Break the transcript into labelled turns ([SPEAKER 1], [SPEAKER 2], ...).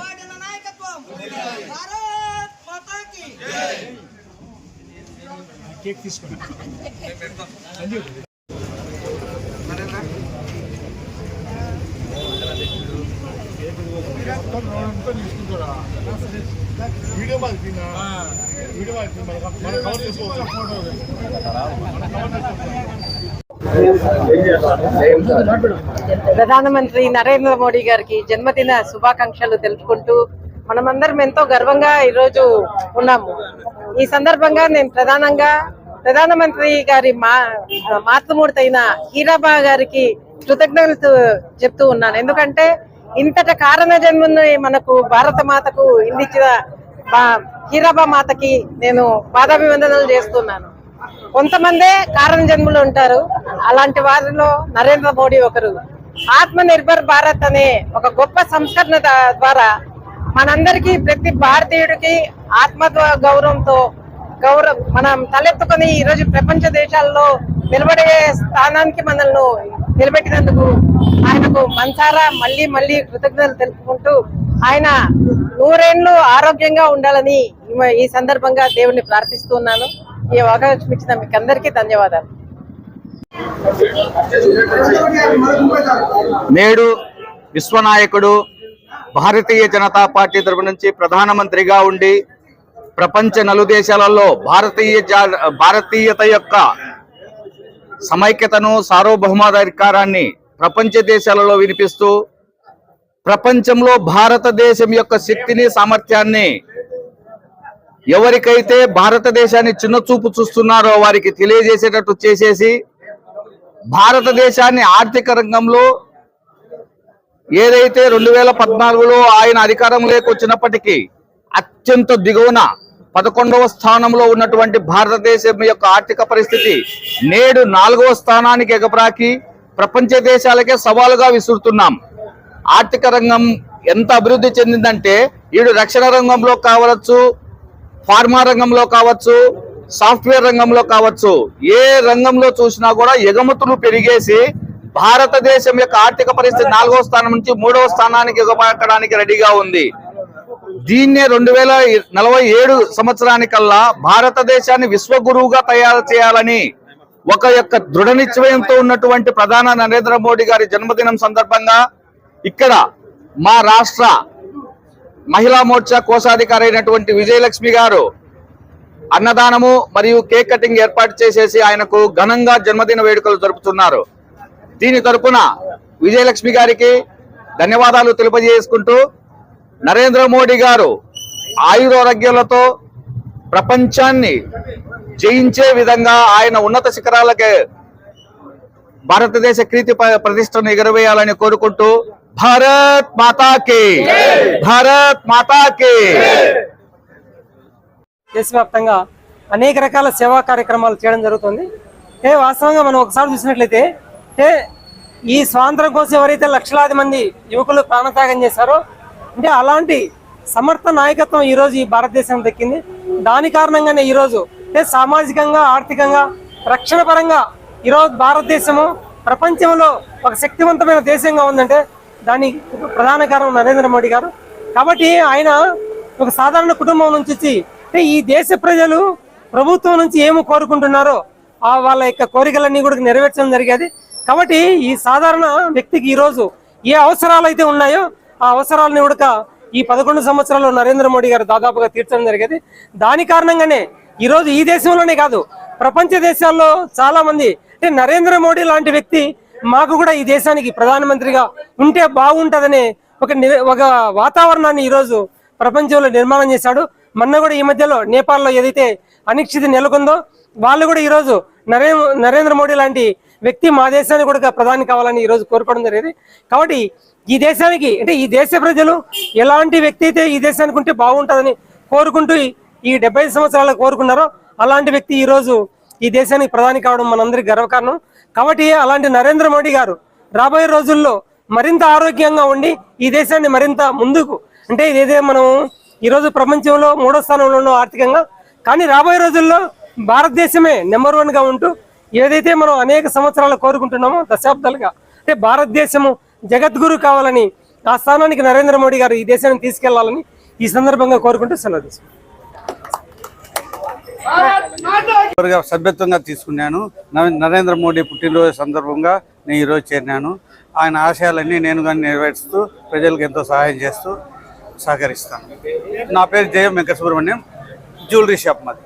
[SPEAKER 1] పార్టీల నాయకత్వం. భారత్ మాతాకి. కేక్ తీసుకోండి. వీడియో మాదిరినా వీడియో మాదిరి మన
[SPEAKER 2] ప్రధానమంత్రి నరేంద్ర మోడీ గారికి జన్మదిన శుభాకాంక్షలు తెలుపుకుంటూ మనమందరం ఎంతో గర్వంగా ఈరోజు ఉన్నాము. ఈ సందర్భంగా నేను ప్రధానంగా ప్రధానమంత్రి గారి మా మాతృమూర్తి అయిన హీరాబా గారికి కృతజ్ఞతలు చెప్తూ ఉన్నాను. ఎందుకంటే ఇంతట కారణ జన్మని మనకు భారత మాతకు ఇందించిన హీరాబా మాతకి నేను పాదాభివందనలు చేస్తున్నాను. కొంతమందే కారణ జన్ములు ఉంటారు. అలాంటి వారిలో నరేంద్ర మోడీ ఒకరు. ఆత్మ నిర్భర్ భారత్ అనే ఒక గొప్ప సంస్కరణ ద్వారా మనందరికీ ప్రతి భారతీయుడికి ఆత్మ గౌరవంతో గౌరవం మనం తలెత్తుకొని ఈ రోజు ప్రపంచ దేశాల్లో నిలబడే స్థానానికి మనల్ని నిలబెట్టినందుకు ఆయనకు మనసారా మళ్ళీ మళ్ళీ కృతజ్ఞతలు తెలుపుకుంటూ ఆయన నూరేళ్ళు ఆరోగ్యంగా ఉండాలని ఈ- ఈ సందర్భంగా దేవుణ్ణి ప్రార్థిస్తున్నాను ఈ అవకాశం ఇచ్చిన మీకు అందరికీ ధన్యవాదాలు.
[SPEAKER 3] నేడు విశ్వనాయకుడు భారతీయ జనతా పార్టీ తరపు నుంచి ప్రధానమంత్రిగా ఉండి ప్రపంచ నలుదేశాలలో భారతీయ జా- భారతీయత యొక్క సమైక్యతను సార్వభౌమాధికారాన్ని ప్రపంచ దేశాలలో వినిపిస్తూ ప్రపంచంలో భారతదేశం యొక్క శక్తిని సామర్థ్యాన్ని ఎవరికైతే భారతదేశాన్ని చిన్న చూపు చూస్తున్నారో వారికి తెలియజేసేటట్టు చేసేసి భారతదేశాన్ని ఆర్థిక రంగంలో ఏదైతే రెండు వేల పద్నాలుగులో ఆయన అధికారంలోకి వచ్చినప్పటికీ అత్యంత దిగువన పదకొండవ స్థానంలో ఉన్నటువంటి భారతదేశం యొక్క ఆర్థిక పరిస్థితి నేడు నాలుగవ స్థానానికి ఎగబ్రాకి ప్రపంచ దేశాలకే సవాలుగా విసురుతున్నాం. ఆర్థిక రంగం ఎంత అభివృద్ధి చెందిందంటే ఈడు రక్షణ రంగంలో కావచ్చు ఫార్మా రంగంలో కావచ్చు సాఫ్ట్వేర్ రంగంలో కావచ్చు ఏ రంగంలో చూసినా కూడా ఎగుమతులు పెరిగేసి భారతదేశం యొక్క ఆర్థిక పరిస్థితి నాలుగవ స్థానం నుంచి మూడవ స్థానానికి ఎగబడటానికి రెడీగా ఉంది. దీన్నే రెండు వేల నలభై ఏడు సంవత్సరానికల్లా భారతదేశాన్ని విశ్వగురువుగా తయారు చేయాలని ఒక యొక్క దృఢ నిశ్చయంతో ఉన్నటువంటి ప్రధాన నరేంద్ర మోడీ గారి జన్మదినం సందర్భంగా ఇక్కడ మా రాష్ట్ర మహిళా మోర్చా కోశాధికారి అయినటువంటి విజయలక్ష్మి గారు అన్నదానము మరియు కేక్ కటింగ్ ఏర్పాటు చేసేసి ఆయనకు ఘనంగా జన్మదిన వేడుకలు జరుపుతున్నారు. దీని తరపున విజయలక్ష్మి గారికి ధన్యవాదాలు తెలియజేసుకుంటూ నరేంద్ర మోడీ గారు ఆయురారోగ్యాలతో ప్రపంచాన్ని జయించే విధంగా ఆయన ఉన్నత శిఖరాలకే భారతదేశ కీర్తి ప్రతిష్టను ఎగరవేయాలని కోరుకుంటూ భారత్ మాతాకి భారత్ మాతాకి
[SPEAKER 4] దేశవ్యాప్తంగా అనేక రకాల సేవా కార్యక్రమాలు చేయడం జరుగుతుంది. ఏ వాస్తవంగా మనం ఒకసారి చూసినట్లయితే ఏ ఈ స్వాతంత్రం కోసం ఎవరైతే లక్షలాది మంది యువకులు ప్రాణత్యాగం చేశారో అంటే అలాంటి సమర్థ నాయకత్వం ఈరోజు ఈ భారతదేశం దక్కింది. దాని కారణంగానే ఈరోజు అంటే సామాజికంగా ఆర్థికంగా రక్షణ పరంగా ఈరోజు భారతదేశము ప్రపంచంలో ఒక శక్తివంతమైన దేశంగా ఉందంటే దానికి ప్రధాన కారణం నరేంద్ర మోడీ గారు. కాబట్టి ఆయన ఒక సాధారణ కుటుంబం నుంచి వచ్చి అంటే ఈ దేశ ప్రజలు ప్రభుత్వం నుంచి ఏమి కోరుకుంటున్నారో ఆ వాళ్ళ యొక్క కోరికలన్నీ కూడా నెరవేర్చడం జరిగేది. కాబట్టి ఈ సాధారణ వ్యక్తికి ఈరోజు ఏ అవసరాలు అయితే ఉన్నాయో ఆ అవసరాలని కూడా ఈ పదకొండు సంవత్సరాల్లో నరేంద్ర మోడీ గారు దాదాపుగా తీర్చడం జరిగేది. దాని కారణంగానే ఈరోజు ఈ దేశంలోనే కాదు ప్రపంచ దేశాల్లో చాలామంది అంటే నరేంద్ర మోడీ లాంటి వ్యక్తి మాకు కూడా ఈ దేశానికి ప్రధానమంత్రిగా ఉంటే బాగుంటుందనే ఒక ఒక వాతావరణాన్ని ఈరోజు ప్రపంచంలో నిర్మాణం చేశాడు. మొన్న కూడా ఈ మధ్యలో నేపాల్లో ఏదైతే అనిశ్చితి నెలకొందో వాళ్ళు కూడా ఈరోజు నరే నరేంద్ర మోడీ లాంటి వ్యక్తి మా దేశానికి కూడా ప్రధాని కావాలని ఈరోజు కోరుకోవడం జరిగింది. కాబట్టి ఈ దేశానికి అంటే ఈ దేశ ప్రజలు ఎలాంటి వ్యక్తి అయితే ఈ దేశానికి ఉంటే బాగుంటుందని కోరుకుంటూ ఈ- డెబ్బై సంవత్సరాలు కోరుకున్నారో అలాంటి వ్యక్తి ఈరోజు ఈ దేశానికి ప్రధాని కావడం మనందరికీ గర్వకారణం. కాబట్టి అలాంటి నరేంద్ర మోడీ గారు రాబోయే రోజుల్లో మరింత ఆరోగ్యంగా ఉండి ఈ దేశాన్ని మరింత ముందుకు అంటే ఇదేదే మనం ఈరోజు ప్రపంచంలో మూడో స్థానంలో ఉన్నాం ఆర్థికంగా కానీ రాబోయే రోజుల్లో భారతదేశమే నెంబర్ వన్గా ఉంటూ ఏదైతే మనం అనేక సంవత్సరాలు కోరుకుంటున్నామో దశాబ్దాలుగా అంటే భారతదేశము జగద్గురు కావాలని ఆ స్థానానికి నరేంద్ర మోడీ గారు ఈ దేశాన్ని తీసుకెళ్ళాలని ఈ సందర్భంగా కోరుకుంటూ సెలవు
[SPEAKER 5] సభ్యత్వంగా తీసుకున్నాను. నవ- నరేంద్ర మోడీ పుట్టినరోజు సందర్భంగా నేను ఈరోజు చేరినాను. ఆయన ఆశయాలన్నీ నేను కానీ నెరవేరుస్తూ ప్రజలకు ఎంతో సహాయం చేస్తూ సహకరిస్తాను. నా పేరు జయం వెంకట సుబ్రహ్మణ్యం జ్యువెలరీ షాప్ మాది.